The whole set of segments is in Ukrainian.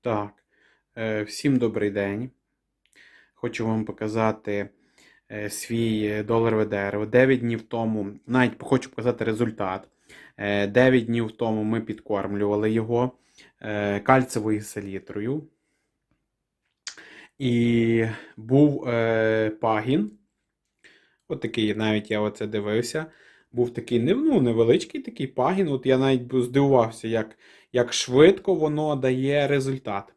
Так, е, всім добрий день. Хочу вам показати е, свій доларове дерево. 9 днів тому, навіть хочу показати результат. 9 днів тому ми підкормлювали його е, кальцевою селітрою. І був е, пагін. От такий, навіть я оце дивився. Був такий ну, невеличкий такий пагін. От я навіть здивувався, як, як швидко воно дає результат.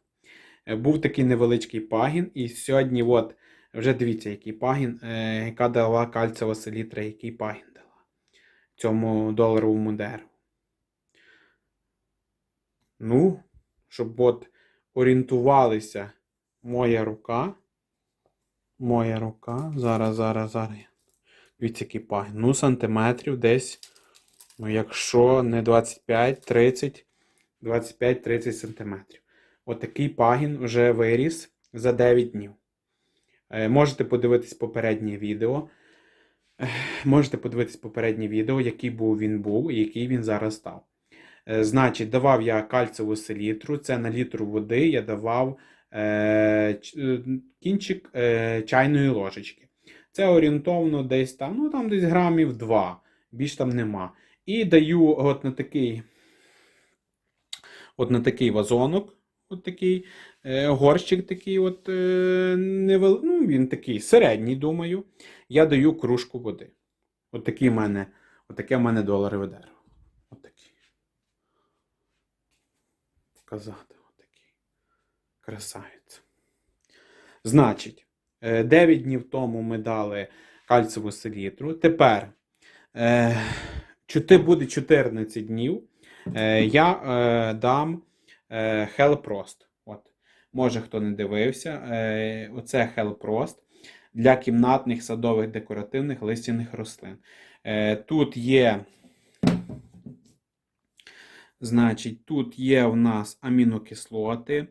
Е, Був такий невеличкий пагін, і сьогодні, от, вже дивіться, який пагін, е, яка дала кальцева селітра, який пагін дала цьому доларовому дереву. Ну, щоб от орієнтувалися моя рука. Моя рука. Зараз, зараз, зараз. Дивіться, який пагін. Ну, сантиметрів десь. Ну, якщо не 25, 30, 25-30 сантиметрів. Отакий пагін вже виріс за 9 днів. Е, Можете подивитись попереднє відео. Можете подивитись попереднє відео, який був він був і який він зараз став. Е, Значить, давав я кальцеву селітру. Це на літру води я давав е, кінчик чайної ложечки. Це орієнтовно десь там, ну там десь грамів 2, більш там нема. І даю от на такий, от на такий вазонок, от такий е, горщик такий, от, е, невел... ну, він такий середній, думаю. Я даю кружку води. От такий в мене, от таке в мене доларове дерево. От такий. Показати, от такий. Красавець. Значить, 9 днів тому ми дали кальцеву селітру. Тепер е, буде 14 днів. Е, я е, дам е. От. Може, хто не дивився, е, оце Hellprost для кімнатних садових декоративних листяних рослин. Е, тут є. Значить, тут є в нас амінокислоти,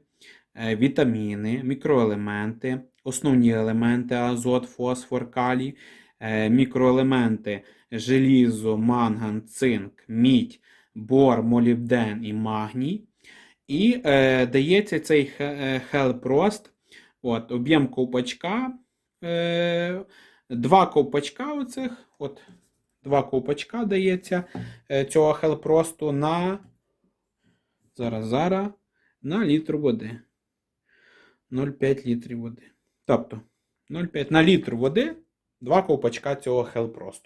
е, вітаміни, мікроелементи, основні елементи азот, фосфор, калій, е, мікроелементи желізо, манган, цинк, мідь, бор, молібден і магній. І е, дається цей е, от, об'єм ковпачка, е, два ковпачка оцих, от, два ковпачка дається е, цього Hellprost на зараз, зараз, на літр води. 0,5 літрів води. Тобто 0,5 на літр води, два ковпачка цього Hellprost.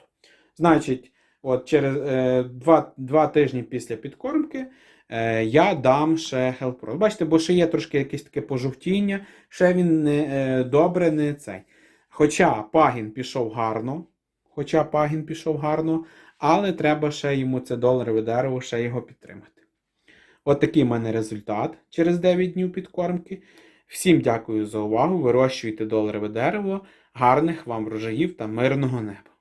Значить, от через е, два, два тижні після підкормки е, я дам ще Hellprost. Бачите, бо ще є трошки якесь таке пожовтіння, ще він не е, добре не цей. Хоча пагін пішов гарно, хоча пагін пішов гарно, але треба ще йому це доларове дерево, ще його підтримати. От такий в мене результат через 9 днів підкормки. Всім дякую за увагу. Вирощуйте доларове дерево, гарних вам врожаїв та мирного неба.